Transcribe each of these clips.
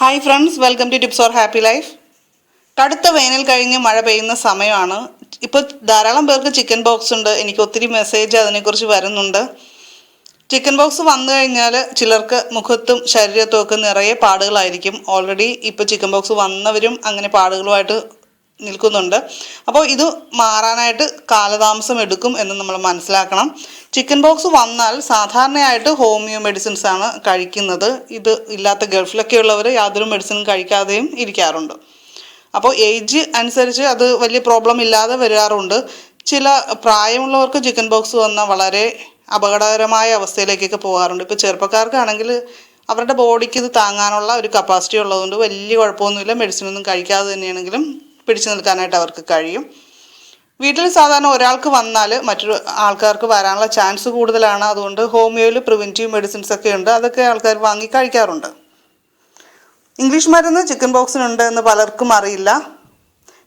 Hi friends welcome to tips or happy life കടുത്ത വേനൽ കഴിഞ്ഞ് മഴ പെയ്യുന്ന സമയമാണ്. ഇപ്പോൾ ധാരാളം പേർക്ക് ചിക്കൻ ബോക്സ് ഉണ്ട്. എനിക്ക് ഒത്തിരി മെസ്സേജ് അതിനെക്കുറിച്ച് വരുന്നുണ്ട്. ചിക്കൻ ബോക്സ് വന്നു കഴിഞ്ഞാൽ ചിലർക്ക് മുഖത്തും ശരീരത്തും ഒക്കെ നിറയെ പാടുകളായിരിക്കും. ഓൾറെഡി ഇപ്പോൾ ചിക്കൻ ബോക്സ് വന്നവരും അങ്ങനെ പാടുകളുമായിട്ട് നിൽക്കുന്നുണ്ട്. അപ്പോൾ ഇത് മാറാനായിട്ട് കാലതാമസം എടുക്കും എന്ന് നമ്മൾ മനസ്സിലാക്കണം. ചിക്കൻ ബോക്സ് വന്നാൽ സാധാരണയായിട്ട് ഹോമിയോ മെഡിസിൻസ് ആണ് കഴിക്കുന്നത്. ഇത് ഇല്ലാത്ത ഗൾഫിലൊക്കെ ഉള്ളവർ യാതൊരു മെഡിസിനും കഴിക്കാതെയും ഇരിക്കാറുണ്ട്. അപ്പോൾ ഏജ് അനുസരിച്ച് അത് വലിയ പ്രോബ്ലം ഇല്ലാതെ വരാറുണ്ട്. ചില പ്രായമുള്ളവർക്ക് ചിക്കൻ ബോക്സ് വന്നാൽ വളരെ അപകടകരമായ അവസ്ഥയിലേക്കൊക്കെ പോകാറുണ്ട്. ഇപ്പോൾ ചെറുപ്പക്കാർക്കാണെങ്കിൽ അവരുടെ ബോഡിക്ക് ഇത് താങ്ങാനുള്ള ഒരു കപ്പാസിറ്റി ഉള്ളതുകൊണ്ട് വലിയ കുഴപ്പമൊന്നുമില്ല. മെഡിസിനൊന്നും കഴിക്കാതെ തന്നെയാണെങ്കിലും പിടിച്ചു നിൽക്കാനായിട്ട് അവർക്ക് കഴിയും. വീട്ടിൽ സാധാരണ ഒരാൾക്ക് വന്നാൽ മറ്റൊരു ആൾക്കാർക്ക് വരാനുള്ള ചാൻസ് കൂടുതലാണ്. അതുകൊണ്ട് ഹോമിയോയിൽ പ്രിവെന്റീവ് മെഡിസിൻസ് ഒക്കെ ഉണ്ട്. അതൊക്കെ ആൾക്കാർ വാങ്ങി കഴിക്കാറുണ്ട്. ഇംഗ്ലീഷ് മരുന്ന് ചിക്കൻ ബോക്സിനുണ്ട് എന്ന് പലർക്കും അറിയില്ല.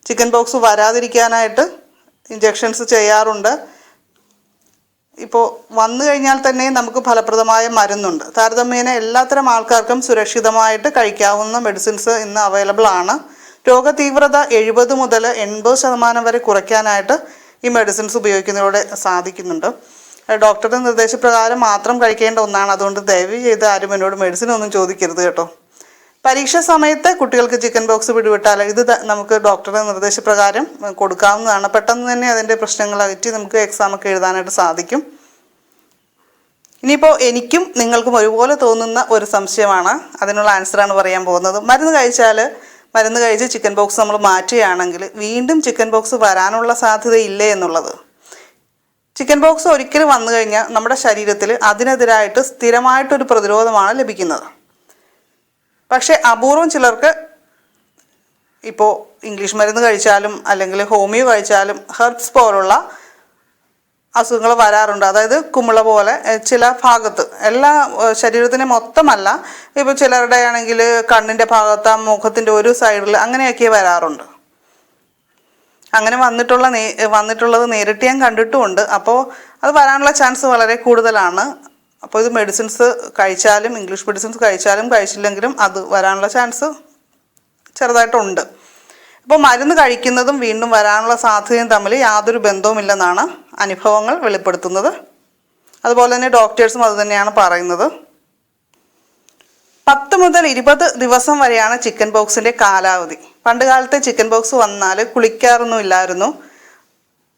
ചിക്കൻ ബോക്സ് വരാതിരിക്കാനായിട്ട് ഇഞ്ചെക്ഷൻസ് ചെയ്യാറുണ്ട്. ഇപ്പോൾ വന്നു കഴിഞ്ഞാൽ തന്നെ നമുക്ക് ഫലപ്രദമായ മരുന്നുണ്ട്. താരതമ്യേന എല്ലാത്തരം ആൾക്കാർക്കും സുരക്ഷിതമായിട്ട് കഴിക്കാവുന്ന മെഡിസിൻസ് ഇന്ന് അവൈലബിൾ ആണ്. രോഗതീവ്രത എഴുപത് മുതൽ എൺപത് ശതമാനം വരെ കുറയ്ക്കാനായിട്ട് ഈ മെഡിസിൻസ് ഉപയോഗിക്കുന്നതിലൂടെ സാധിക്കുന്നുണ്ട്. ഡോക്ടറുടെ നിർദ്ദേശപ്രകാരം മാത്രം കഴിക്കേണ്ട ഒന്നാണ്. അതുകൊണ്ട് ദയവ് ചെയ്ത് ആരും എന്നോട് മെഡിസിൻ ഒന്നും ചോദിക്കരുത് കേട്ടോ. പരീക്ഷ സമയത്ത് കുട്ടികൾക്ക് ചിക്കൻ ബോക്സ് പിടിവിട്ടാൽ ഇത് നമുക്ക് ഡോക്ടറുടെ നിർദ്ദേശപ്രകാരം കൊടുക്കാവുന്നതാണ്. പെട്ടെന്ന് തന്നെ അതിന്റെ പ്രശ്നങ്ങൾ അകറ്റി നമുക്ക് എക്സാം ഒക്കെ എഴുതാനായിട്ട് സാധിക്കും. ഇനിയിപ്പോൾ എനിക്കും നിങ്ങൾക്കും ഒരുപോലെ തോന്നുന്ന ഒരു സംശയമാണ്. അതിനുള്ള ആൻസറാണ് പറയാൻ പോകുന്നത്. മരുന്ന് കഴിച്ചാൽ മരുന്ന് കഴിച്ച് ചിക്കൻ ബോക്സ് നമ്മൾ മാറ്റുകയാണെങ്കിൽ വീണ്ടും ചിക്കൻ ബോക്സ് വരാനുള്ള സാധ്യത സാധ്യതയില്ലേ എന്നുള്ളത്. ചിക്കൻ ബോക്സ് ഒരിക്കലും വന്നു കഴിഞ്ഞാൽ നമ്മുടെ ശരീരത്തിൽ അതിനെതിരായിട്ട് സ്ഥിരമായിട്ടൊരു പ്രതിരോധമാണ് ലഭിക്കുന്നത്. പക്ഷേ അപൂർവം ചിലർക്ക് ഇപ്പോൾ ഇംഗ്ലീഷ് മരുന്ന് കഴിച്ചാലും അല്ലെങ്കിൽ ഹോമിയോ കഴിച്ചാലും ഹെർബ്സ് പോലുള്ള അസുഖങ്ങൾ വരാറുണ്ട്. അതായത് കുമിള പോലെ ചില ഭാഗത്ത്. എല്ലാ ശരീരത്തിന് മൊത്തമല്ല. ഇപ്പോൾ ചിലരുടെ ആണെങ്കിൽ കണ്ണിന്റെ ഭാഗത്ത് മുഖത്തിന്റെ ഒരു സൈഡിൽ അങ്ങനെയൊക്കെ വരാറുണ്ട്. അങ്ങനെ വന്നിട്ടുള്ള നേ വന്നിട്ടുള്ളത് നേരിട്ട് ഞാൻ കണ്ടിട്ടുമുണ്ട്. അപ്പോൾ അത് വരാനുള്ള ചാൻസ് വളരെ കൂടുതലാണ്. അപ്പോൾ ഇത് മെഡിസിൻസ് കഴിച്ചാലും ഇംഗ്ലീഷ് മെഡിസിൻസ് കഴിച്ചാലും കഴിച്ചില്ലെങ്കിലും അത് വരാനുള്ള ചാൻസ് ചെറുതായിട്ടുണ്ട്. അപ്പോൾ മരുന്ന് കഴിക്കുന്നതും വീണ്ടും വരാനുള്ള സാധ്യതയും തമ്മിൽ യാതൊരു ബന്ധവുമില്ലെന്നാണ് അനുഭവങ്ങൾ വെളിപ്പെടുത്തുന്നത്. അതുപോലെ തന്നെ ഡോക്ടേഴ്സും അത് തന്നെയാണ് പറയുന്നത്. പത്ത് മുതൽ ഇരുപത് ദിവസം വരെയാണ് ചിക്കൻ ബോക്സിന്റെ കാലാവധി. പണ്ട് കാലത്തെ ചിക്കൻ ബോക്സ് വന്നാൽ കുളിക്കാറൊന്നും ഇല്ലായിരുന്നു.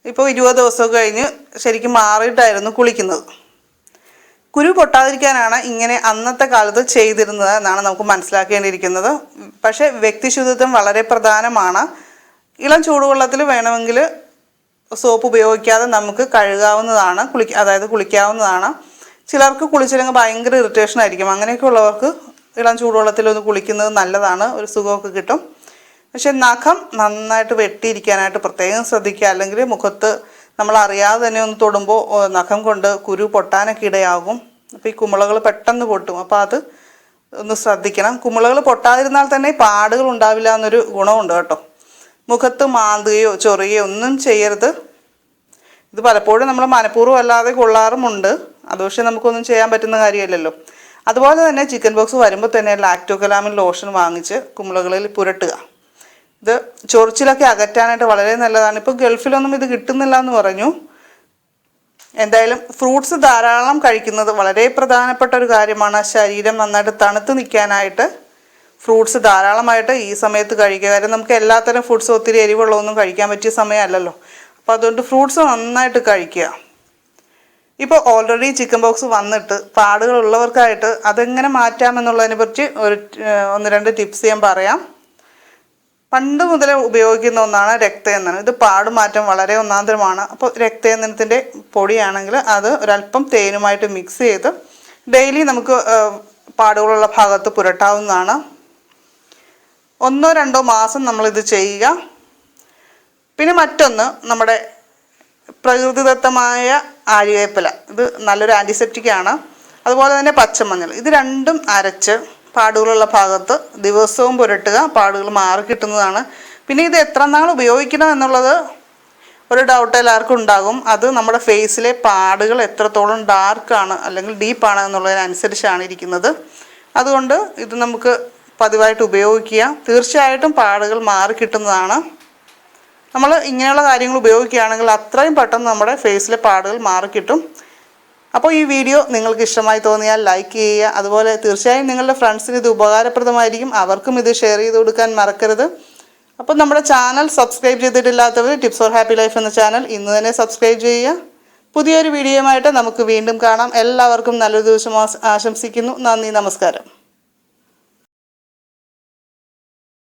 ഇപ്പോൾ ഇരുപത് ദിവസം കഴിഞ്ഞ് ശരിക്കും മാറിയിട്ടായിരുന്നു കുളിക്കുന്നത്. കുരു പൊട്ടാതിരിക്കാനാണ് ഇങ്ങനെ അന്നത്തെ കാലത്ത് ചെയ്തിരുന്നത് എന്നാണ് നമുക്ക് മനസ്സിലാക്കേണ്ടിയിരിക്കുന്നത്. പക്ഷേ വ്യക്തിശുചിത്വം വളരെ പ്രധാനമാണ്. ഇളം ചൂടുവെള്ളത്തിൽ വേണമെങ്കിൽ സോപ്പ് ഉപയോഗിക്കാതെ നമുക്ക് കഴുകാവുന്നതാണ് കുളി അതായത് കുളിക്കാവുന്നതാണ്. ചിലർക്ക് കുളിച്ചില്ലെങ്കിൽ ഭയങ്കര ഇറിറ്റേഷൻ ആയിരിക്കും. അങ്ങനെയൊക്കെ ഉള്ളവർക്ക് ഇളം ചൂടുവെള്ളത്തിൽ ഒന്ന് കുളിക്കുന്നത് നല്ലതാണ് ഒരു സുഖമൊക്കെ കിട്ടും. പക്ഷെ നഖം നന്നായിട്ട് വെട്ടിയിരിക്കാനായിട്ട് പ്രത്യേകം ശ്രദ്ധിക്കുക. അല്ലെങ്കിൽ മുഖത്ത് നമ്മൾ അറിയാതെ തന്നെ ഒന്ന് തൊടുമ്പോൾ നഖം കൊണ്ട് കുരു പൊട്ടാനൊക്കെ ഇടയാകും. അപ്പോൾ ഈ കുമിളകൾ പെട്ടെന്ന് പൊട്ടും. അപ്പോൾ അത് ഒന്ന് ശ്രദ്ധിക്കണം. കുമിളകൾ പൊട്ടാതിരുന്നാൽ തന്നെ പാടുകൾ ഉണ്ടാവില്ല എന്നൊരു ഗുണമുണ്ട് കേട്ടോ. മുഖത്ത് മാന്തുകയോ ചൊറിയോ ഒന്നും ചെയ്യരുത്. ഇത് പലപ്പോഴും നമ്മൾ മനഃപൂർവം അല്ലാതെ കൊള്ളാറുമുണ്ട്. അത് പക്ഷേ നമുക്കൊന്നും ചെയ്യാൻ പറ്റുന്ന കാര്യമല്ലല്ലോ. അതുപോലെ തന്നെ ചിക്കൻ ബോക്സ് വരുമ്പോൾ തന്നെ ലാക്ടോകലാമിൻ ലോഷൻ വാങ്ങിച്ച് കുമിളകളിൽ പുരട്ടുക. ഇത് ചൊറിച്ചിലൊക്കെ അകറ്റാനായിട്ട് വളരെ നല്ലതാണ്. ഇപ്പോൾ ഗൾഫിലൊന്നും ഇത് കിട്ടുന്നില്ല എന്ന് പറഞ്ഞു. എന്തായാലും ഫ്രൂട്ട്സ് ധാരാളം കഴിക്കുന്നത് വളരെ പ്രധാനപ്പെട്ട ഒരു കാര്യമാണ്. ശരീരം നന്നായിട്ട് തണുത്ത് നിൽക്കാനായിട്ട് ഫ്രൂട്ട്സ് ധാരാളമായിട്ട് ഈ സമയത്ത് കഴിക്കുക. കാര്യം നമുക്ക് എല്ലാത്തരം ഫ്രൂട്ട്സ് ഒത്തിരി എരിവുള്ളതൊന്നും കഴിക്കാൻ പറ്റിയ സമയമല്ലല്ലോ. അപ്പോൾ അതുകൊണ്ട് ഫ്രൂട്ട്സ് നന്നായിട്ട് കഴിക്കുക. ഇപ്പോൾ ഓൾറെഡി ചിക്കൻ ബോക്സ് വന്നിട്ട് പാടുകളുള്ളവർക്കായിട്ട് അതെങ്ങനെ മാറ്റാമെന്നുള്ളതിനെ കുറിച്ച് ഒരു ഒന്ന് രണ്ട് ടിപ്സ് ഞാൻ പറയാം. പണ്ട് മുതലേ ഉപയോഗിക്കുന്ന ഒന്നാണ് രക്തചന്ദനം. ഇത് പാടുമാറ്റം വളരെ ഒന്നാന്തരമാണ്. അപ്പോൾ രക്തചന്ദനത്തിന്റെ പൊടിയാണെങ്കിൽ അത് ഒരല്പം തേനുമായിട്ട് മിക്സ് ചെയ്ത് ഡെയിലി നമുക്ക് പാടുകളുള്ള ഭാഗത്ത് പുരട്ടാവുന്നതാണ്. ഒന്നോ രണ്ടോ മാസം നമ്മളിത് ചെയ്യുക. പിന്നെ മറ്റൊന്ന് നമ്മുടെ പ്രകൃതിദത്തമായ ആര്യവേപ്പില ഇത് നല്ലൊരു ആന്റിസെപ്റ്റിക് ആണ്. അതുപോലെ തന്നെ പച്ചമഞ്ഞൾ. ഇത് രണ്ടും അരച്ച് പാടുകളുള്ള ഭാഗത്ത് ദിവസവും പുരട്ടുക പാടുകൾ മാറി കിട്ടുന്നതാണ്. പിന്നെ ഇത് എത്ര നാൾ ഉപയോഗിക്കണം എന്നുള്ളത് ഒരു ഡൗട്ട് എല്ലാവർക്കും ഉണ്ടാകും. അത് നമ്മുടെ ഫേസിലെ പാടുകൾ എത്രത്തോളം ഡാർക്കാണ് അല്ലെങ്കിൽ ഡീപ്പാണ് എന്നുള്ളതിനനുസരിച്ചാണ് ഇരിക്കുന്നത്. അതുകൊണ്ട് ഇത് നമുക്ക് പതിവായിട്ട് ഉപയോഗിക്കുക. തീർച്ചയായിട്ടും പാടുകൾ മാറി കിട്ടുന്നതാണ്. നമ്മൾ ഇങ്ങനെയുള്ള കാര്യങ്ങൾ ഉപയോഗിക്കുകയാണെങ്കിൽ അത്രയും പെട്ടെന്ന് നമ്മുടെ ഫേസിലെ പാടുകൾ മാറിക്കിട്ടും അപ്പോൾ ഈ വീഡിയോ നിങ്ങൾക്ക് ഇഷ്ടമായി തോന്നിയാൽ ലൈക്ക് ചെയ്യുക. അതുപോലെ തീർച്ചയായും നിങ്ങളുടെ ഫ്രണ്ട്സിന് ഇത് ഉപകാരപ്രദമായിരിക്കും. അവർക്കും ഇത് ഷെയർ ചെയ്ത് കൊടുക്കാൻ മറക്കരുത്. അപ്പോൾ നമ്മുടെ ചാനൽ സബ്സ്ക്രൈബ് ചെയ്തിട്ടില്ലാത്തവർ ടിപ്സ് ഫോർ ഹാപ്പി ലൈഫ് എന്ന ചാനൽ ഇന്ന് തന്നെ സബ്സ്ക്രൈബ് ചെയ്യുക. പുതിയൊരു വീഡിയോയുമായിട്ട് നമുക്ക് വീണ്ടും കാണാം. എല്ലാവർക്കും നല്ലൊരു ദിവസം ആശംസിക്കുന്നു. നന്ദി നമസ്കാരം.